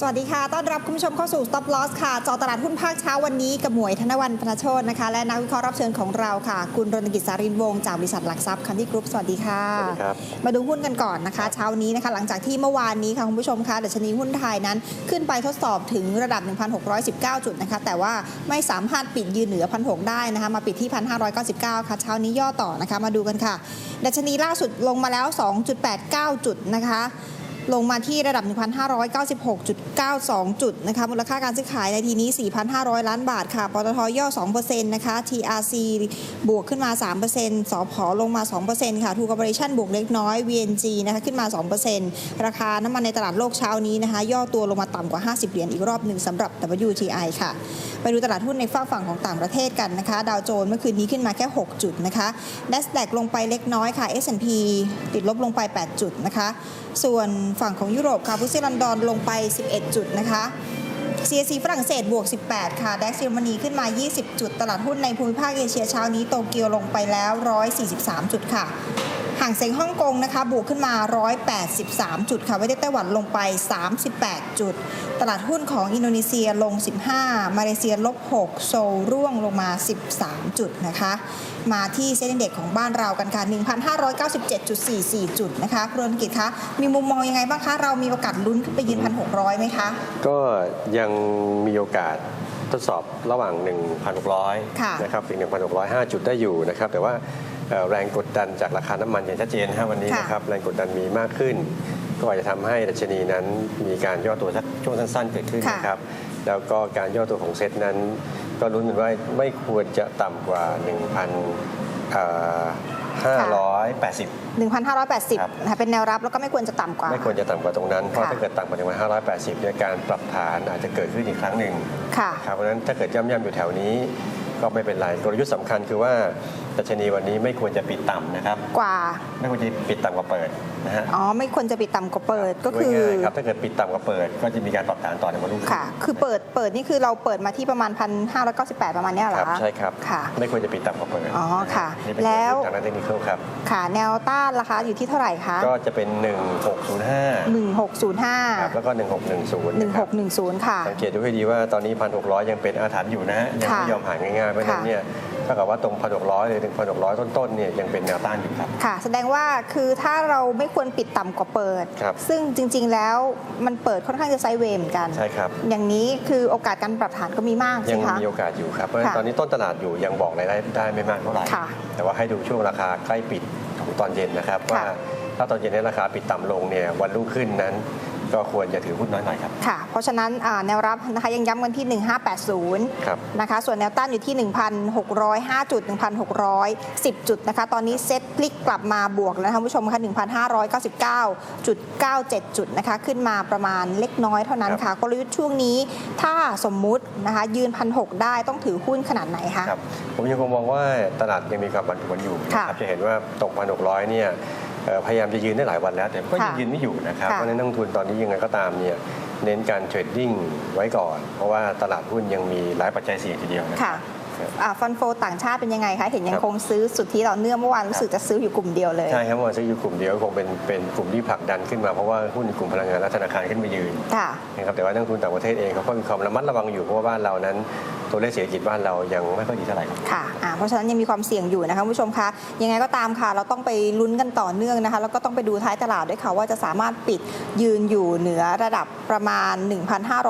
สวัสดีค่ะ ต้อนรับคุณผู้ชมเข้าสู่ Stop Loss ค่ะ จอตลาดหุ้นภาคเช้าวันนี้กับหมวยธนวันพนโชตนะคะ และนักวิเคราะห์รับเชิญของเราค่ะ คุณรณกิจสารินวงศ์จากบริษัทหลักทรัพย์คันที่กรุ๊ป สวัสดีค่ะ สวัสดีครับ มาดูหุ้นกันก่อนนะคะ เช้านี้นะคะ หลังจากที่เมื่อวานนี้ค่ะคุณผู้ชมคะดัชนีหุ้นไทยนั้นขึ้นไปทดสอบถึงระดับ 1,619 จุดนะคะ แต่ว่าไม่สามารถปิดยืนเหนือ1,600ได้นะคะ มาปิดที่ 1,599 ค่ะ เช้านี้ย่อต่อนะคะ มาดูกันค่ะ ดัชนีล่าสุดลงมาแล้ว 2.89 จุดนะคะ ลงมาที่ระดับ 1,596.92 จุดนะคะมูลค่าการซื้อขายในทีนี้ 4,500 ล้านบาทค่ะปตทย่อ 2%นะคะ TRC บวกขึ้นมา 3%สพลงมา 2%ค่ะทูคอร์ปอเรชั่นบวกเล็กน้อย VNG นะคะขึ้นมา 2%ราคาน้ำมันในตลาดโลกเช้านี้นะคะ ย่อตัวลงมาต่ำกว่า 50 เหรียญอีกรอบหนึ่งสำหรับ WTI ค่ะไปดูตลาดหุ้นในฝั่งฝั่งของต่างประเทศกันนะคะดาวโจนส์เมื่อคืนนี้ขึ้นมาแค่ 6 จุดนะคะ NASDAQ ลงไปเล็กน้อยค่ะ S&P ติดลบลงไป 8 จุดนะคะ ส่วนฝั่งของยุโรปค่ะฟุตซีลอนดอนลงไป 11 จุดนะคะ CAC ฝรั่งเศสบวก 18 ค่ะ ดัคเยอรมนีขึ้นมา 20 จุด ตลาดหุ้นในภูมิภาคเอเชียเช้านี้โตเกียวลงไปแล้ว 143 จุดค่ะางเซ็งฮ่องกงนะคะบวกขึ้นมา 183 จุดค่ะไว้ได้ไต้หวันลงไป 38 จุด ตลาดหุ้นของอินโดนีเซียลง 15 มาเลเซียลบ 6 โซลร่วงลงมา 13 จุดนะคะ มาที่เซ็นเด็กของบ้านเรากันค่ะ 1,597.44 จุดนะคะคุณรณกิจคะมีมุมมองยังไงบ้างคะ เรามีโอกาสลุ้นขึ้นไปยืน 1,600ไหมคะ ก็ยังมีโอกาสทดสอบระหว่างค่ะ1,600 นะครับถึง1,605 จุดได้อยู่นะครับ แต่ว่าเอ่อ แรงกดดันจากราคาน้ำมันอย่างชัดเจนนะครับวันนี้ค่ะนะครับแรงกดดันมีมากขึ้น ก็อาจจะทำให้ดัชนีนั้นมีการย่อตัวสักช่วงสั้น ๆ เกิดขึ้นค่ะนะครับแล้วก็การย่อตัวของเซ็ตนั้น ก็รุ้นกันว่าไม่ควรจะต่ำกว่า1,580ครับ1,580นะคะเป็นแนวรับแล้วก็ไม่ควรจะต่ำกว่า ไม่ควรจะต่ำกว่าตรงนั้น เพราะค่ะถ้าเกิดต่ำกว่า1,580เนี่ยการปรับฐานอาจจะเกิดขึ้นอีกครั้งหนึ่งค่ะครับเพราะฉะนั้นถ้าเกิดย่ำๆอยู่แถวนี้ก็ไม่เป็นไรกลยุทธ์สำคัญคือว่า ดัชนีวันนี้ไม่ควรจะปิดต่ำนะครับ กว่า ไม่ควรจะปิดต่ำกว่าเปิดนะฮะอ๋อไม่ควรจะปิดต่ำกว่าเปิดก็คือง่ายๆครับถ้าเกิดปิดต่ำกว่าเปิด ก็จะมีการปรับฐานต่อในวันรุ่งขึ้นค่ะ คือเปิดเปิดนี่คือเราเปิดมาที่ประมาณ1,598ประมาณเนี้ยเหรคอรับคะใช่ครับค่ะ ไม่ควรจะปิดต่ำกว่าเปิดอ๋อค่ะนี่เป็นแล้วกลยุทธ์ทางด้านเทคนิคครับค่ะแนวต้านราคาอยู่ที่เท่าไหร่คะก็จะเป็น 1605ครับ1605แล้วก็ 1610นะครับ1610 ค่ะสังเกตดูให้ดีว่าตอนนี้ 1,600 ยังเป็นอาถรรพ์อยู่นะฮะยังไม่ค่ะยอมหายง่ายๆเพราะฉะนั้นค่ะเนี่ย ถ้ากับว่าตรง1,600เลยถึง1,600ต้นๆเนี่ยยังเป็นแนวต้านอยู่ครับ ค่ะ แสดงว่าคือถ้าเราไม่ควรปิดต่ำกว่าเปิดครับซึ่งจริงๆแล้วมันเปิดค่อนข้างจะไซด์เวย์เหมือนกัน ใช่ครับ อย่างนี้คือโอกาสการปรับฐานก็มีมากยัใช่งไหมคะมีโอกาสอยู่ครับเพราะฉะนั้นค่ะตอนนี้ต้นตลาดอยู่ยังบอกรายได้ได้ไม่มากเท่าไหร่ค่ะแต่ว่าให้ดูช่วงราคาใกล้ปิดของตอนเย็นนะครับว่าค่ะถ้าตอนเย็นเนี้ราคาปิดต่ำลงเนี่ยวันรุ่งขึ้นนั้น ก็ควรจะถือหุ้นน้อยหน่อยครับ ค่ะ เพราะฉะนั้นอ่าแนวรับนะคะยังย้ำกันที่ 1580 ครับนะคะส่วนแนวต้านอยู่ที่ 1,605จุด1,610 จุดนะคะตอนนี้เซ็ตพลิกกลับมาบวกแล้วนะคะคุณผู้ชมคะ1,599.97 จุดนะคะขึ้นมาประมาณเล็กน้อยเท่านั้นค่ะกลยุทธ์ช่วงนี้ถ้าสมมุตินะคะยืน 1,600 ได้ต้องถือหุ้นขนาดไหนคะครับผมยังคงมองว่าตลาดยังมีความผันผวนอยู่ค่ะนะครับจะเห็นว่าตรง1,600 เนี่ยเอ่อ พยายามจะยืนได้หลายวันแล้ว แต่ก็ยังค่ะยืนไม่อยู่นะครับค่ะเพราะฉะนั้นนักลงทุนตอนนี้ยังไงก็ตามเนี่ยเน้นการเทรดดิ้งไว้ก่อน เพราะว่าตลาดหุ้นยังมีหลายปัจจัยเสี่ยงทีเดียวนะค่ะครับอ่าฟันโฟต่างชาติเป็นยังไงคะ เห็นยัคงรับคงซื้อสุทธิต่อเนื่องเมื่อวานรู้สึกจะซื้ออยู่กลุ่มเดียวเลย ใช่ครับเมื่อวานซื้ออยู่กลุ่มเดียวคงเป็นเป็นกลุ่มที่ผลักดันขึ้นมาเพราะว่าหุ้นกลุ่มพลังงานและธนาคารขึ้นมายืนค่ะนะครับแต่ว่านักลงทุนต่างประเทศเองเขาก็มีความระมัดระวังอยู่เพราะว่าบ้านเรานั้น ตัวเลขเศรษฐกิจบ้านเรายังไม่ค่อยดีเท่าไหร่ค่ะอ่าเพราะฉะนั้นยังมีความเสี่ยงอยู่นะคะผู้ชมคะยังไงก็ตามค่ะ เราต้องไปลุ้นกันต่อเนื่องนะคะ แล้วก็ต้องไปดูท้ายตลาดด้วยค่ะ ว่าจะสามารถปิดยืนอยู่เหนือระดับประมาณ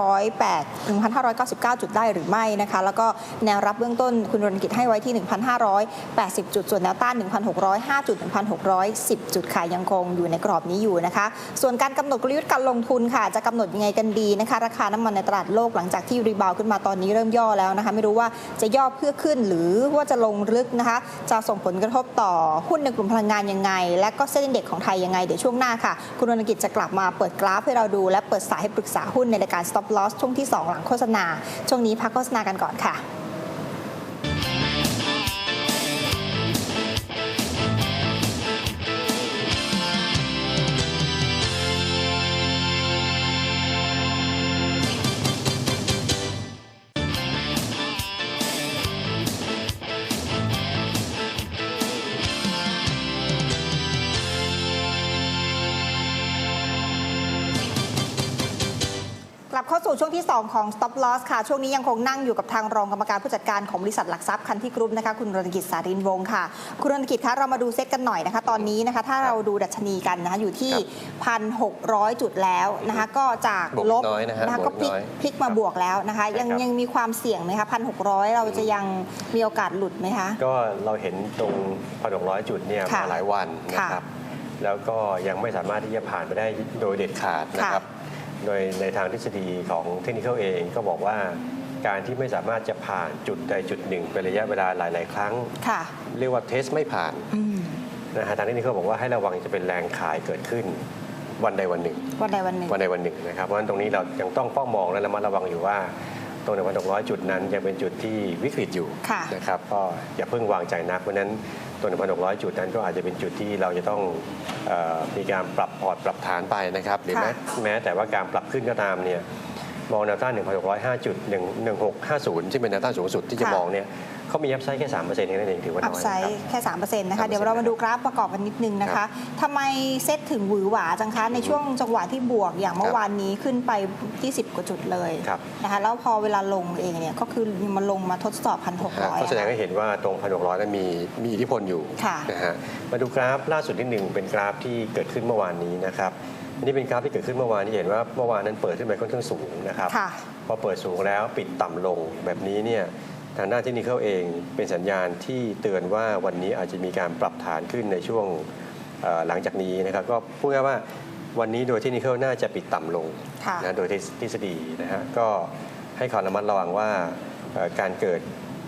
1,508 1,599 จุดได้หรือไม่นะคะ แล้วก็แนวรับเบื้องต้นคุณรณกิจให้ไว้ที่ 1,580 จุด ส่วนแนวต้าน 1,605จุด1,610 จุดค่ะยังคงอยู่ในกรอบนี้อยู่นะคะ ส่วนการกำหนดกลยุทธ์การลงทุนค่ะ จะกำหนดยังไงกันดีนะคะ ราคาน้ำมันในตลาดโลกหลังจากที่รีบาวขึ้นมาตอนนี้เริ่มย่อแล้วนะคะไม่รู้ว่าจะย่อเพื่อขึ้นหรือว่าจะลงลึกนะคะจะส่งผลกระทบต่อหุ้นในกลุ่มพลังงานยังไง และก็เส้นเด็กของไทยยังไง เดี๋ยวช่วงหน้าค่ะ คุณรณกิจจะกลับมาเปิดกราฟให้เราดู และเปิดสายให้ปรึกษาหุ้นในรายการ stop loss ช่วงที่ 2 หลังโฆษณา ช่วงนี้พักโฆษณากันก่อนค่ะ 2 ของ Stop Loss ค่ะ ช่วงนี้ยังคงนั่งอยู่กับทางรองกรรมการผู้จัดการของบริษัทหลักทรัพย์คันที่กรุ๊ปนะคะคุณรณกิจสารินวงศ์ค่ะ คุณรณกิจคะเรามาดูเซ็ตกันหน่อยนะคะ ตอนนี้นะคะ ถ้าเราดูดัชนีกันนะคะอยู่ที่ 1,600 จุดแล้วนะคะ ก็จากบวกลบน้อยนะฮะก็พลิกบวกน้อยพลิกมาบวกแล้วนะคะ ยังใช่ครับยังมีความเสี่ยงไหมคะ1,600 เราจะยังมีโอกาสหลุดไหมคะ ก็เราเห็นตรง 1,600 จุดเนี่ยค่ะมาหลายวันนะครับแล้วก็ยังไม่สามารถที่จะผ่านไปได้โดยเด็ดขาดนะครับ โดยในทางทฤษฎีของเทคนิคเองก็บอกว่าการที่ไม่สามารถจะผ่านจุดใดจุดหนึ่งเป็นระยะเวลาหลาย ๆ ครั้งค่ะเรียกว่าเทสไม่ผ่านอืมนะฮะทางเทคนิคบอกว่าให้ระวังจะเป็นแรงขายเกิดขึ้นวันใดวันหนึ่ง วันใดวันหนึ่งวันใดวันหนึ่งนะครับเพราะฉะนั้นตรงนี้เรายังต้องเฝ้ามองและระมัดระวังอยู่ว่าตรงหนึ่งพันหกร้อยจุดนั้นยังเป็นจุดที่วิกฤตอยู่ค่ะนะครับก็อย่าเพิ่งวางใจนักเพราะฉะนั้น ตัวหนึ่งพันหกร้อยจุดนั้นก็อาจจะเป็นจุดที่เราจะต้องเออมีการปรับพอร์ตปรับฐานไปนะครับหรือแม้ค่ะแม้แต่ว่าการปรับขึ้นก็ตามเนี่ยมองแนวต้าน 1,605จุด1 1650 ซึ่งเป็นแนวต้านสูงสุดที่จะมองเนี่ย เขามีอัพไซด์แค่3%แค่นั้นเองถือว่าอัน้พอยไซนะครับด์แค่3%นะคะ3%เดี๋ยวเรามาดูกราฟประกอบกันนิดนึงนะครัคะบทำไมเซตถึงหวือหวาจังคะในช่วงจังหวะที่บวกอย่างเมื่อวานนี้ขึ้นไป20กว่าจุดเลยครับนะคะแล้วพอเวลาลงเองเนี่ยก็คือมันลงมาทดสอบ1,600ก็แสดงให้เห็นว่าตรงพันหกร้อยนั้นมีมีอิทธิพลอยู่ค่ะนะฮะมาดูกราฟล่าสุดที่หนึ่งเป็นกราฟที่เกิดขึ้นเมื่อวานนี้นะครับอันนี้เป็นกราฟที่เกิดขึ้นเมื่อวานที่เห็นว่าเมื่อวานนั้นเปิดขึ้นไปค่อนข้างสูงนะครับค่ะพอเปิดสูงแล้วปิดต่ำลงแบบนี้เนี่ย ทางด้านเทคนิคเองเป็นสัญญาณที่เตือนว่าวันนี้อาจจะมีการปรับฐานขึ้นในช่วงเอ่อหลังจากนี้นะครับก็พูดง่ายๆว่าวันนี้โดยเทคนิคน่าจะปิดต่ำลงค่ะนะโดยทฤษฎีนะฮะก็ให้ความระมัดระวังว่าเอ่อการเกิด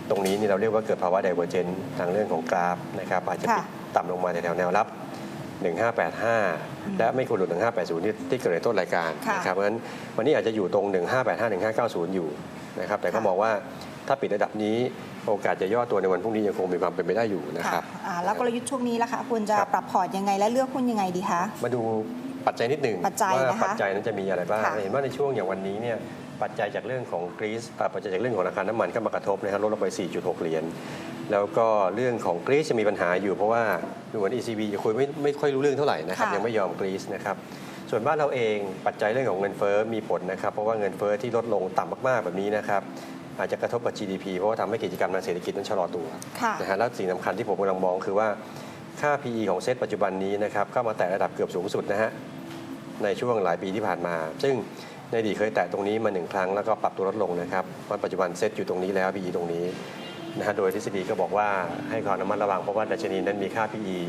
ตรงนี้นี่เราเรียกว่าเกิดภาวะไดเวอร์เจนทางเรื่องของกราฟนะครับอาจจะปิดค่ะต่ำลงมาแถวๆแนวรับ 1585 และไม่ควรหลุด 1580 ที่ที่เกิดในต้นรายการค่ะนะครับเพราะฉะนั้นวันนี้อาจจะอยู่ตรง 1585 1590 อยู่นะครับแต่ก็ค่ะมองว่า ถ้าปิดระดับนี้โอกาสจะย่อตัวในวันพรุ่งนี้ยังคงมีความเป็นไปได้อยู่นะคค่ะรับอ่าแล้วกลยุทธ์ช่วงนี้ล่ะคะควรจะครับปรับพอร์ตยังไงและเลือกหุ้นยังไงดีคะมาดูปัจจัยนิดหนึ่งปัจจัยว่านะคะปัจจัยนั้นจะมีอะไรบ้างค่ะเห็นว่าในช่วงอย่างวันนี้เนี่ยปัจจัยจากเรื่องของกรีซอ่าปัจจัยจากเรื่องของราคาน้ำมันก็มากระทบนะครับลดลงไป 4.6 เหรียญ แล้วก็เรื่องของกรีซจะมีปัญหาอยู่เพราะว่าดูเหมือน ECB จะคุยไม่ไม่ค่อยรู้เรื่องเท่าไหร่นะครับค่ะยังไม่ยอมกรีซนะครับส่วนบ้านเราเองปัจจัยเรื่องของเงินเฟ้อมีผลนะครับ เพราะว่าเงินเฟ้อที่ลดลงต่ำมากๆแบบนี้นะครับ อาจจะกระทบกับ GDP เพราะว่าทำให้กิจกรรมทางเศรษฐกิจนั้นชะลอตัวค่ะ นะฮะแล้วสิ่งสำคัญที่ผมกำลังมองคือว่าค่า PE ของเซตปัจจุบันนี้นะครับเข้ามาแตะระดับเกือบสูงสุดนะฮะในช่วงหลายปีที่ผ่านมา ซึ่งในอดีตเคยแตะตรงนี้มาหนึ่งครั้งแล้วก็ปรับตัวลดลงนะครับวันปัจจุบันเซตอยู่ตรงนี้แล้ว PE ตรงนี้นะฮะโดยทฤษฎีก็บอกว่าให้ความระมัดระวังเพราะว่าดัชนีนั้นมีค่า PE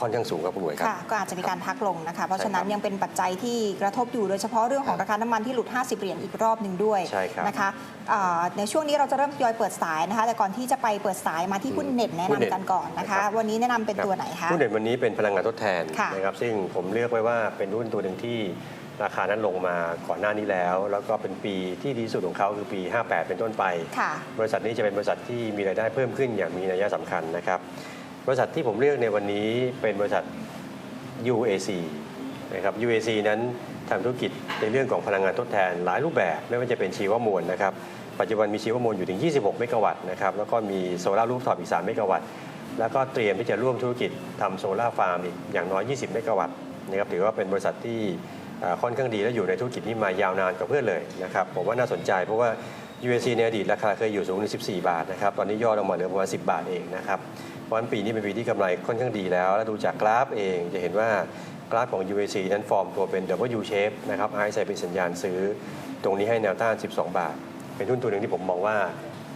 ค่อนข้างสูงครับคุณหน่วยครับค่ะก็อาจจะมีการพักลงนะคะ เพราะฉะนั้นใช่ครับยังเป็นปัจจัยที่กระทบอยู่โดยเฉพาะเรื่องของราคาน้ำมันที่หลุด 50 เหรียญอีกรอบหนึ่งด้วยใช่ครับนะคะอ่าในช่วงนี้เราจะเริ่มทยอยเปิดสายนะคะ แต่ก่อนที่จะไปเปิดสายมาที่หุ้นเน็ตแนะหุ้นเน็นำตกันก่อนนะครัคะบวันนี้แนะนำเป็นตัวไหนคะหุ้นเด่นวันนี้เป็นพลังงานทดแทนค่ะนะครับซึ่งผมเลือกไว้ว่าเป็นหุ้นตัวหนึ่งที่ราคานั้นลงมาก่อนหน้านี้แล้ว แล้วก็เป็นปีที่ดีที่สุดของเขาคือปี 58 เป็นต้นไปค่ะบริษัทนี้จะเป็นบริษัทที่มีรายได้เพิ่มขึ้นอย่างมีนัยสำคัญนะครับ บริษัทที่ผมเลือกในวันนี้เป็นบริษัท UAC นะครับ UAC นั้นทำธุรกิจในเรื่องของพลังงานทดแทนหลายรูปแบบ ไม่ว่าจะเป็นชีวมวลนะครับ ปัจจุบันมีชีวมวลอยู่ถึง 26 เมกะวัตต์นะครับ แล้วก็มีโซลารูฟท็อปอีก 3 เมกะวัตต์ แล้วก็เตรียมที่จะร่วมธุรกิจทำโซลาฟาร์มอีกอย่างน้อย 20 เมกะวัตต์นะครับถือว่าเป็นบริษัทที่ค่อนข้างดีและอยู่ในธุรกิจนี้มายาวนานกว่าเพื่อนเลยนะครับผมว่าน่าสนใจเพราะว่า UAC ในอดีตราคาเคยอยู่สูงถึง 14 บาทนะครับ ตอนนี้ย่อลงมาเหลือประมาณ 10 บาทเองนะครับเพราะฉะนั้นปีนี้เป็นปีที่กำไรค่อนข้างดีแล้ว และดูจากกราฟเองจะเห็นว่ากราฟของ UAC นั้นฟอร์มตัวเป็น W shape นะครับไอซ์ใส่เป็นสัญญาณซื้อ ตรงนี้ให้แนวต้าน 12 บาท เป็นหุ้นตัวหนึ่งที่ผมมองว่า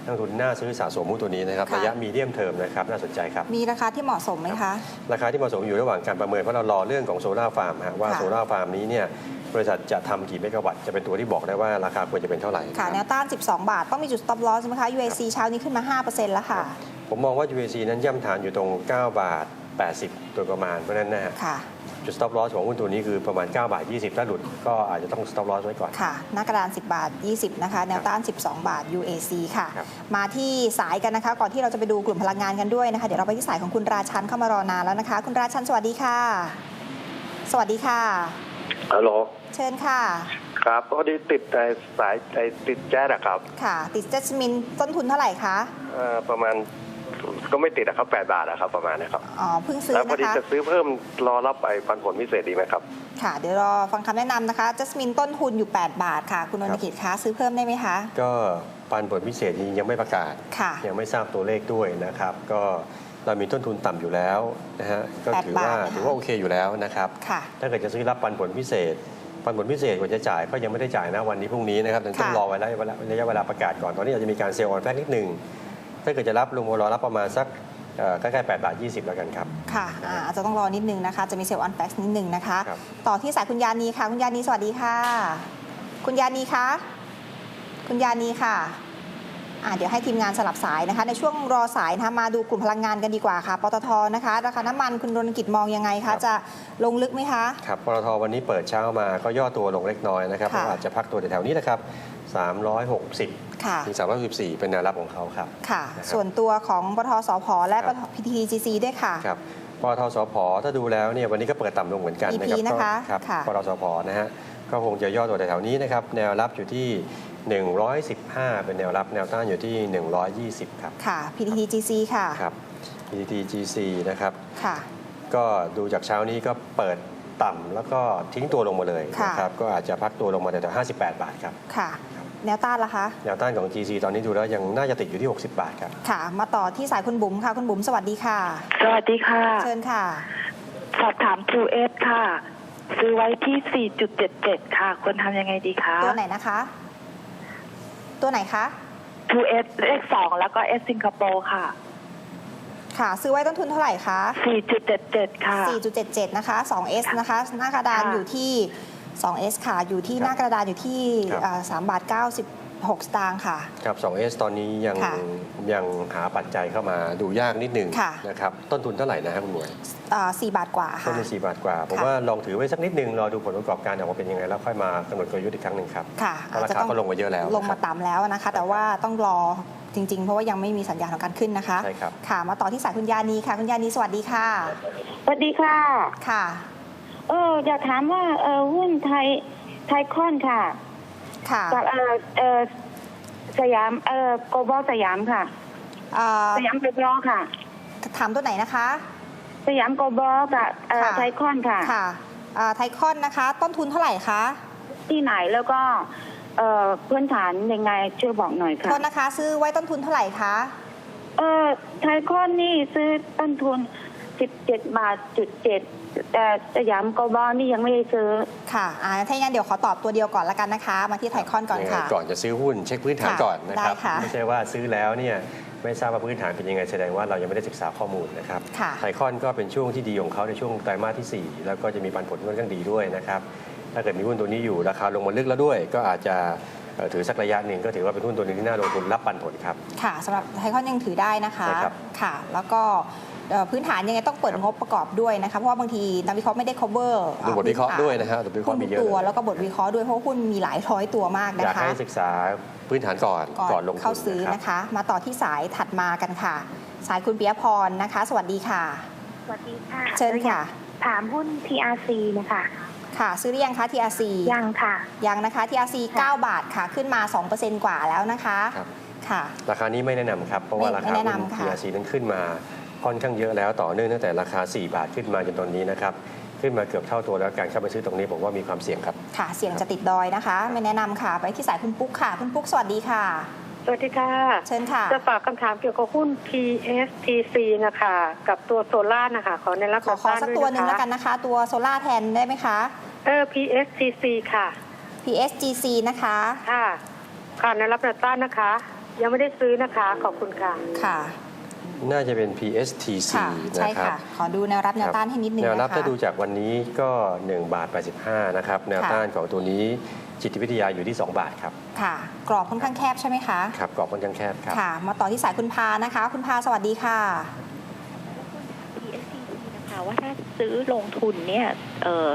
นักลงทุนน่าซื้อสะสมหุ้นตัวนี้นะครับค่ะ ระยะมีเดียมเทอมนะครับน่าสนใจครับ มีราคาที่เหมาะสมไหมคะ ราคาที่เหมาะสมอยู่ระหว่างการประเมินเพราะเรารอเรื่องของโซลาร์ฟาร์มฮะว่าค่ะ โซลาร์ฟาร์มนี้เนี่ยบริษัทจะทำกี่เมกะวัตต์จะเป็นตัวที่บอกได้ว่าราคาควรจะเป็นเท่าไหร่ค่ะนะแนครับวต้าน 12 บาท ต้องมีจุด stop loss ใช่ไหมคะ UAC เช้านี้ขึ้นมา 5%แล้วค่ะ ผมมองว่า UAC นั้นย่ำฐานอยู่ตรง 9 บาท 80โดยประมาณเพราะฉะนั้นนะฮะค่ะ จุด stop loss ของหุ้นตัวนี้คือประมาณ 9 บาท 20 ถ้าหลุดก็อาจจะต้อง stop loss ไว้ก่อน ค่ะหน้ากระดาน 10 บาท 20 นะคะ แนวต้าน 12 บาท UAC ค่ะ ครับ มาที่สายกันนะคะ ก่อนที่เราจะไปดูกลุ่มพลังงานกันด้วยนะคะ เดี๋ยวเราไปที่สายของคุณราชันเข้ามารอนานแล้วนะคะ คุณราชันสวัสดีค่ะ สวัสดีค่ะ ฮัลโหลเชิญค่ะ ครับพอดีติดในสายไอ้ติดแจ๊ดอะครับค่ะ ติดเจสมินต้นทุนเท่าไหร่คะ เอ่อประมาณ ก็ไม่ติดนะครับแปดบาทนะครับประมาณนี้ครับอ๋อเพิ่งซื้อแล้วพอนะดีคะจะซื้อเพิ่มรอรับไอ้ปันผลพิเศษดีไหมครับ ค่ะ เดี๋ยวรอฟังคำแนะนำนะคะจัสมินต้นทุนอยู่ 8 บาทค่ะ คุณนนทกิจคะซื้อเพิ่มได้ไหมคะ ก็ปันผลพิเศษนี้ยังไม่ประกาศ ค่ะ ยังไม่ทราบตัวเลขด้วยนะครับ ก็เรามีต้นทุนต่ำอยู่แล้วนะฮะก็แปดถือว่าบาทนะคะ ถือว่าโอเคอยู่แล้วนะครับ ค่ะ ถ้าเกิดจะซื้อรับปันผลพิเศษ ปันผลพิเศษกว่าจะจ่ายก็ยังไม่ได้จ่ายนะวันนี้พรุ่งนี้นะครับต้องค่ะ รอไว้ระยะเวลาระยะเวลาประกาศก่อนตอนนี้อาจจะมีการเซลล์ออนแฟกนิดหนึ่ง ถ้าเกิดจะรับลงมารอรับประมาณสักเอ่อใกล้ๆ8บาท 20 แล้วกันครับ ค่ะอ่าอาจจะต้องรอนิดนึงนะคะ จะมีเซลล์ออนแฟกนิดนึงนะคะครับต่อที่สายคุณยานีค่ะ คุณยานีสวัสดีค่ะ คุณยานีคะคุณยานีค่ะอ่าเดี๋ยวให้ทีมงานสลับสายนะคะ ในช่วงรอสายนะคะมาดูกลุ่มพลังงานกันดีกว่าค่ะ ปตทนะคะ ราคาน้ำมันคุณรณกิจมองยังไงคะ จะลงลึกไหมคะ ครับ ปตทวันนี้เปิดเช้ามาก็ย่อตัวลงเล็กน้อยนะครับค่ะก็อาจจะพักตัวแถวๆนี้นะครับ360 ค่ะ ถึง314เป็นแนวรับของเขาครับ ค่ะนะครับส่วนตัวของปตทสพและคปรับตท PTTGC ด้วยค่ะ ครับปตทสพถ้าดูแล้วเนี่ยวันนี้ก็เปิดต่ำลงเหมือนกันนะ EP ครับนะคะก็ครับค่ะปตทสพนะฮะก็คงจะย่อตัวแถวๆนี้นะครับแนวรับอยู่ที่ 115 เป็นแนวรับแนวต้านอยู่ที่ 120 ครับค่ะ PTTGC ค่ะครับ PTTGC นะครับค่ะก็ดูจากเช้านี้ก็เปิดต่ำแล้วก็ทิ้งตัวลงมาเลยค่ะนะครับก็อาจจะพักตัวลงมาแต่58 บาทครับค่ะ แนวต้านล่ะคะ แนวต้านของ GC ตอนนี้ดูแล้วยังน่าจะติดอยู่ที่ 60 บาทครับ ค่ะ มาต่อที่สายคุณบุ๋มค่ะ คุณบุ๋มสวัสดีค่ะ สวัสดีค่ะ เชิญค่ะ สอบถาม True S ค่ะ ซื้อไว้ที่ 4.77 ค่ะ ควรทำยังไงดีคะ ตัวไหนนะคะ ตัวไหนคะ True S เลขสองแล้วก็ S สิงคโปร์ค่ะ ค่ะ ซื้อไว้ต้นทุนเท่าไหร่คะ 4.77 ค่ะ 4.77 นะคะ 2S นะคะ หน้ากระดานค่ะอยู่ที่ 2S ค่ะ อยู่ที่ครับหน้ากระดานอยู่ที่ครับอ่า3บาท96 สตางค์ค่ะ ครับ 2S ตอนนี้ยังค่ะยังหาปัจจัยเข้ามาดูยากนิดหนึ่งค่ะ นะครับ ต้นทุนเท่าไหร่นะครับคุณหมวย อ่า4บาทกว่าต้นค่ะ ทุน4บาทกว่า ผมค่ะ ว่าลองถือไว้สักนิดหนึ่งรอดูผลประกอบการออกมาเป็นยังไง แล้วค่อยมากำหนดกลยุทธ์อีกครั้งหนึ่งครับ ค่ะเพราะราคาก็ลงมาเยอะแล้วลงมาต่ำแล้วนะคะ แต่ว่าต้องรอจริง ๆ เพราะว่ายังไม่มีสัญญาณของการขึ้นนะคะ ใช่ครับ ค่ะ มาต่อที่สายคุณยานีค่ะ คุณยานีสวัสดีค่ะ สวัสดีค่ะ ค่ะเอออยากถามว่าเออหุ้นไทยไทยคอนค่ะค่ะกับเออเออสยามเออโกลบอลสยามค่ะเอ่อสยามโกลบอลค่ะ ถามตัวไหนนะคะ สยามโกลบอลกับเออค่ะ ไทยคอนค่ะ ค่ะอ่าไทคอนนะคะ ต้นทุนเท่าไหร่คะที่ไหนแล้วก็เออพื้นฐานยังไงช่วยบอกหน่อยค่ะ โทษนะคะ ซื้อไว้ต้นทุนเท่าไหร่คะเออไทยคอนนี่ซื้อต้นทุน 17บาทจุดเจ็ด แต่สยามโกลบอลนี่ยังไม่ได้ซื้อ ค่ะอ่าถ้าอย่างนั้นเดี๋ยวขอตอบตัวเดียวก่อนละกันนะคะ มาที่ไทคอนก่อนยังไงค่ะ ก่อนจะซื้อหุ้นเช็คพื้นฐานค่ะก่อนนะครับ ได้ค่ะ ไม่ใช่ว่าซื้อแล้วเนี่ยไม่ทราบว่าพื้นฐานเป็นยังไงแสดงว่าเรายังไม่ได้ศึกษาข้อมูลนะครับ ค่ะ ไทคอนก็เป็นช่วงที่ดีของเขาในช่วงไตรมาสที่ 4 แล้วก็จะมีปันผลค่อนข้างดีด้วยนะครับ ถ้าเกิดมีหุ้นตัวนี้อยู่ราคาลงมาลึกแล้วด้วย ก็อาจจะเอ่อถือสักระยะหนึ่งก็ถือว่าเป็นหุ้นตัวหนึงที่น่าลงทุนรับปันผลครับ ค่ะสำหรับไทคอนยังถือได้นะคะ ใช่ครับ ค่ะ แล้วก็เอ่อ พื้นฐานยังไงต้องเปิดครับงบประกอบด้วยนะคะเพราะว่าบางทีนักวิเคราะห์ไม่ได้ cover ดูบทวิเคราะห์ด้วยนะฮะบทวิเคหุ้ราะนห์มีทุกเยอะตัวเลยแล้วก็บทวิเคราะห์ด้วยเพราะหุ้นมีหลายร้อยตัวมากอนะยากคะให้ศึกษาพื้นฐานก่อนก่อนก่อนลงทุนเข้าซื้อรับนะคะ มาต่อที่สายถัดมากันค่ะ สายคุณปิยพรนะคะ สวัสดีค่ะ สวัสดีค่ะ เชิญค่ะ ถามหุ้น TRC นะคะค่ะ ซื้อหรือยังคะ TRC ยังค่ะ ยังนะคะ TRC ค่ะ9บาทค่ะ ขึ้นมา 2%กว่าแล้วนะคะครับค่ะ ราคานี้ไม่แนะนำครับ เพราะว่าไม่ราไม่คาแนะหุ้นนำค่ะ TRC นั้นขึ้นมา ค่อนข้างเยอะแล้วต่อเนื่องตั้งแต่ราคา 4 บาทขึ้นมาจนตอนนี้นะครับขึ้นมาเกือบเท่าตัวแล้วการเข้าไปซื้อตรงนี้ผมว่ามีความเสี่ยงครับ ค่ะ เสี่ยงจะติดดอยนะคะ ไม่แนะนำค่ะ ไปที่สายคุณปุ๊กค่ะ คุณปุ๊กสวัสดีค่ะ สวัสดีค่ะ เชิญค่ะ จะฝากคำถามเกี่ยวกับหุ้น PSTC นะคะ กับตัวโซล่านะคะ ขอในรับขอขอสักตัวหนึ่งแล้วกันนะคะ ตัวโซล่าแทนได้ไหมคะ เออ PSTC ค่ะ PSGC นะคะ ค่ะ ค่ะในรับแนวต้านนะคะ ยังไม่ได้ซื้อนะคะ ขอบคุณค่ะ ค่ะ น่าจะเป็น PSTC ค่ะใช่นะครับ ค่ะ ขอดูแนวรับแนวต้านให้นิดนึงแนนะคะวรับถ้าดูจากวันนี้ก็1บาท85นะครับ แนวต้านของตัวนี้จิตวิทยาอยู่ที่ 2 บาทครับค่ะ กรอบค่อนข้างแคบใช่ไหมคะครับกรอบค่อนข้างแคบครับ ค่ะ มาต่อที่สายคุณพานะคะ คุณพาสวัสดีค่ะ PSCC นะคะว่าถ้าซื้อลงทุนเนี่ยเออ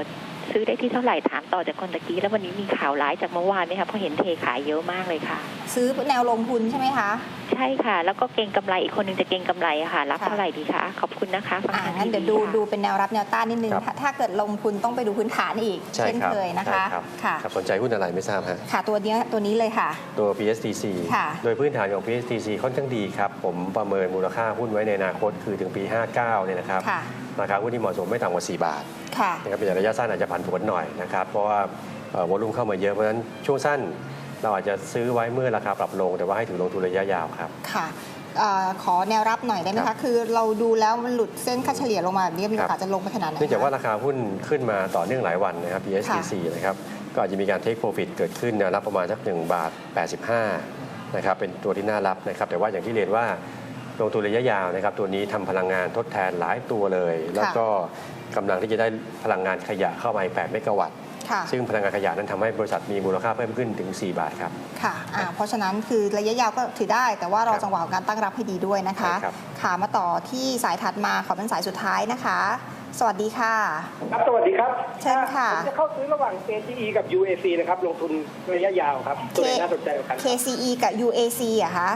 ซื้อได้ที่เท่าไหร่ถามต่อจากคนตะกี้ แล้ววันนี้มีข่าวร้ายจากเมื่อวานไหมคะเพราะเห็นเทขายเยอะมากเลยค่ะ ซื้อแนวลงทุนใช่ไหมคะ ใช่ค่ะ แล้วก็เก่งกำไรอีกคนหนึงจะเก่งกำไรอะค่ะ รับค่ะเท่าไหร่ดีคะขอบคุณนะคะฟังอ่าทางงั้นเดี๋ยวทีดูค่ะดูเป็นแนวรับแนวต้านนิดนึงครับถ้าถ้าเกิดลงทุนต้องไปดูพื้นฐานอีกใช่เช่นครับเคยนะคะใช่ครับค่ะครับสนใจหุ้นอะไรไม่ทราบฮะค่ะตัวเนี้ยตัวนี้เลยค่ะ ตัว PSTC ค่ะโดยพื้นฐานของ PSTC ค่อนข้างดีครับ ผมประเมินมูลค่าหุ้นไว้ในอนาคตคือถึงปี 59เนี่ยนะครับค่ะราคาหุ้นที่เหมาะสมไม่ต่ำกว่า 4 บาทค่ะนะครับเป็นระยะสั้นอาจจะผันผวนหน่อยนะครับเพราะว่าวอลุ่มเข้ามาเยอะเพราะฉะนั้นช่วงสั้น เราอาจจะซื้อไว้เมื่อราคาปรับลง แต่ว่าให้ถือลงทุนระยะยาวครับ ค่ะเอ่อขอแนวรับหน่อยได้ไหมครัคะบคือเราดูแล้วมันหลุดเส้นค่าเฉลี่ยลงมาแบบนี้มีครัโอบกาสจะลงไปขนาดไหนเนื่องจากว่าคะราคาหุ้นขึ้นมาต่อเนื่องหลายวันนะครับ PSTC นะครับ ก็อาจจะมีการเทคโปรฟิตเกิดขึ้นแนวรับประมาณสัก1บาท85นะครับ เป็นตัวที่น่ารับนะครับ แต่ว่าอย่างที่เรียนว่าลงทุนระยะยาวนะครับ ตัวนี้ทำพลังงานทดแทนหลายตัวเลย แล้วก็กำลังที่จะได้พลังงานขยะเข้ามาอีก8เมกะวัตต์ค่ะ ซึ่งพลังงานขยะนั้นทำให้บริษัทมีมูลค่าเพิ่มขึ้นถึง 4 บาทครับค่ะอ่าเพราะฉะนั้นคือระยะยาวก็ถือได้ แต่ว่ารอครับจังหวะของการตั้งรับให้ดีด้วยนะคะใช่ครับค่ะมาต่อที่สายถัดมาขอเป็นสายสุดท้ายนะคะ สวัสดีค่ะ ครับสวัสดีครับเชิญค่ะผมจะเข้าซื้อระหว่าง ATE กับ UAC นะครับลงทุนระยะยาวครับตัวไหนน่าสนใจกว่ากันครับ KCE กับ UAC อะคะ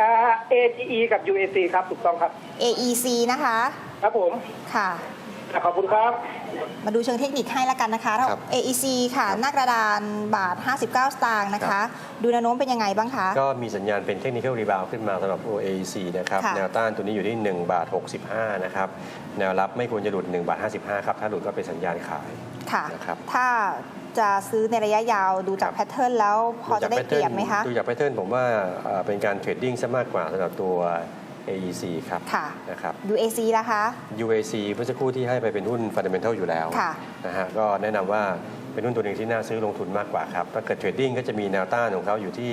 อ่า ATE กับ UAC ครับถูกต้องครับ AEC นะคะ ครับผม ค่ะ ขอบคุณครับ มาดูเชิงเทคนิคให้ละกันนะคะ ครับ AEC ค่ะครับหน้ากระดานบาท 59 สตางค์นะครัคะบดูแนวโน้มเป็นยังไงบ้างคะ ก็มีสัญญาณเป็นเทคนิค l ลรีบาวขึ้นมาสำหรับ OAC นะครับ ค่ะ แนวต้านตัวนี้อยู่ที่1บาท65 นะครับ แนวรับไม่ควรจะหลุด1บาท55 ครับ ถ้าหลุดก็เป็นสัญญาณขาย ค่ะ นะครับ ถ้าจะซื้อในระยะยาวดูจากครับแพทเทิร์นแล้วพอจะได้เปรียบไหมคะ ดูจากแพทเทิร์นผมว่าเอ่อเป็นการเทรดดิ้งซะมากกว่าสำหรับตัว AEC ครับค่ะ นะครับ UAC นะคะ UAC เมื่อสักครู่ที่ให้ไปเป็นหุ้นฟันเดเมนทัลอยู่แล้วค่ะ นะฮะก็แนะนำว่าเป็นหุ้นตัวหนึ่งที่น่าซื้อลงทุนมากกว่าครับ ถ้าเกิดเทรดดิ้งก็จะมีแนวต้านของเขาอยู่ที่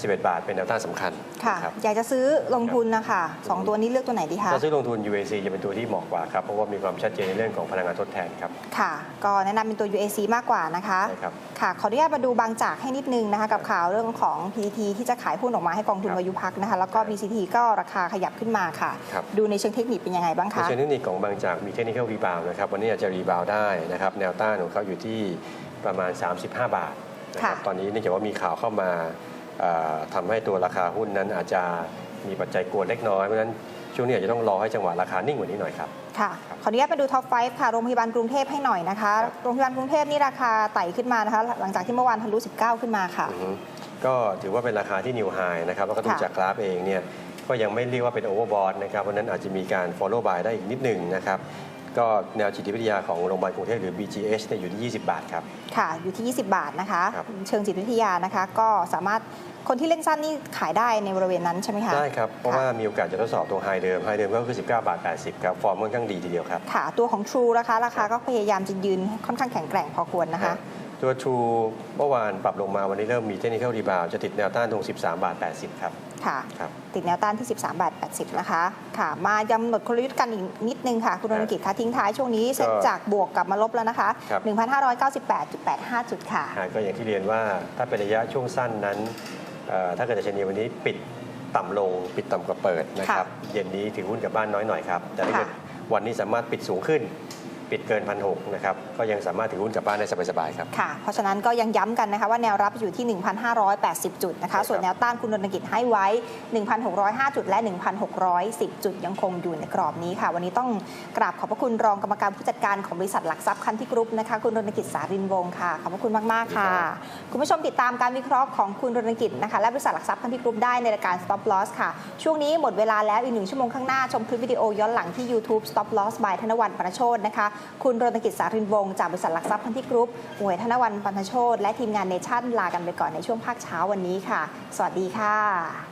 11 บาทเป็นแนวต้านสำคัญค่ะนะครับ อยากจะซื้อลงทุนนะคะสองตัวนี้เลือกตัวไหนดีคะถ้าซื้อลงทุน UAC จะเป็นตัวที่เหมาะกว่าครับ เพราะว่ามีความชัดเจนในเรื่องของพลังงานทดแทนครับ ค่ะ ก็แนะนำเป็นตัว UAC มากกว่านะคะใช่ครับค่ะ ขออนุญาตมาดูบางจากให้นิดนึงนะคะ กับข่าวเรื่องของ PTT ที่จะขายหุ้นออกมาให้กองทุนครับวายุพักนะคะ แล้วก็ BCT ก็ราคาขยับขึ้นมาค่ะ ครับ ดูในเชิงเทคนิคเป็นยังไงบ้างในคะ เชิงเทคนิคของบางจากมีเทคนิค l รีบาวนะครับวันนี้อาจจะรีบาวได้นะครับแนวต้านของเขาอยู่ที่ประมาณ 35 บาทนะครับค่ะ ตอนนี้เนื่องจากว่ามีข่าวเข้ามาเอ่อ ทำให้ตัวราคาหุ้นนั้นอาจจะมีปัจจัยกวนเล็กน้อยเพราะฉะนั้นช่วงนี้อาจจะต้องรอให้จังหวะราคานิ่งกว่านี้หน่อยครับค่ะขออนุญาตไปดูท็อป5ค่ะโรงพยาบาลกรุงเทพให้หน่อยนะคะครับโรงพยาบาลกรุงเทพนี่ราคาไต่ขึ้นมานะคะ หลังจากที่เมื่อวานทะลุ 19 ขึ้นมาค่ะอือฮึก็ถือว่าเป็นราคาที่นิวไฮนะครับแล้วก็ดูค่ะจากกราฟเองเนี่ยก็ยังไม่เรียกว่าเป็นโอเวอร์บอทนะครับเพราะฉะนั้นอาจจะมีการ follow by ได้อีกนิดหนึ่งนะครับ ก็แนวจิตวิทยาของโรงพยาบาลกรุงเทพหรือ BGH เนี่ยอยู่ที่ 20 บาทครับ ค่ะ อยู่ที่ 20 บาทนะคะ ครับ เชิงจิตวิทยานะคะ ก็สามารถคนที่เล่นสั้นนี่ขายได้ในบริเวณนั้นใช่ไหมคะได้ครับ เพราะว่ามีโอกาสจะทดสอบตรงไฮเดิมไฮเดิมก็คือ 19 บาท 80 ครับ ฟอร์มค่อนข้างดีทีเดียวครับ ค่ะตัวของ True นะคะราคาก็พยายามจะยืนค่อนข้างแข็งแกร่งพอควรนะคะ ตัว True เมื่อวานปรับลงมาวันนี้เริ่มมีเทคนิค l รีบาวจะติดแนวต้านตรง 13 บาท 80 ครับค่ะครับติดแนวต้านที่ 13 บาท 80 นะคะ ค่ะ มายำหนดกลยุทธ์กันอีกนิดนึงค่ะ คุณรณกิจคะทิ้งท้ายช่วงนี้เซ็ตจากบวกกลับมาลบแล้วนะคะครับ1,598.85 จุดค่ะอ่าก็อย่างที่เรียนว่าถ้าเป็นระยะช่วงสั้นนั้นเอ่อถ้าเกิดดัชนีวันนี้ปิดต่ำลงปิดต่ำกว่าเปิดนะครับ เย็นนี้ถือหุ้นกลับบ้านน้อยหน่อยครับ แต่ถ้าเกิดค่ะวันนี้สามารถปิดสูงขึ้น ปิดเกินพันหนะครับก็ยังสามารถถือหุ้นกลับบ้านได้สบายๆครับค่ะ เพราะฉะนั้นก็ยังย้ำกันนะคะว่าแนวรับอยู่ที่ 1,580 จุดนะคะใช่ครับส่วนแนวต้านคุณรณกิจให้ไว้ 1,605 จุดและ 1,610 จุดยังคงอยู่ในกรอบนี้ค่ะ วันนี้ต้องกราบขอบพระคุณรองกรรมการผู้จัดการของบริษัทหลักทรัพย์คันที่กรุ๊ปนะคะคุณรณกิจสารินวงศ์ค่ะขอบพระคุณมากๆค่ะ คุณผู้ชมติดตามการวิเคราะห์ของคุณรณกิจนะคะและบริษัทหลักทรัพย์คันที่กรุ๊ปได้ในรายการ Stop Loss ค่ะ ช่วงนี้หมดเวลาแล้วอีกหนึ่งชั่วโมงข้างหน้าชมคลิปวิดีโอย้อนหลังที่ YouTube Stop Loss by ธนวันปนโชตนะคะคุณรณกิจสารินวงศ์จากบริษัทหลักทรัพย์พันธิกรุ๊ปหวยธนวันปนโชตและทีมงานเนชั่นลากันไปก่อนในช่วงภาคเช้าวันนี้ค่ะ สวัสดีค่ะ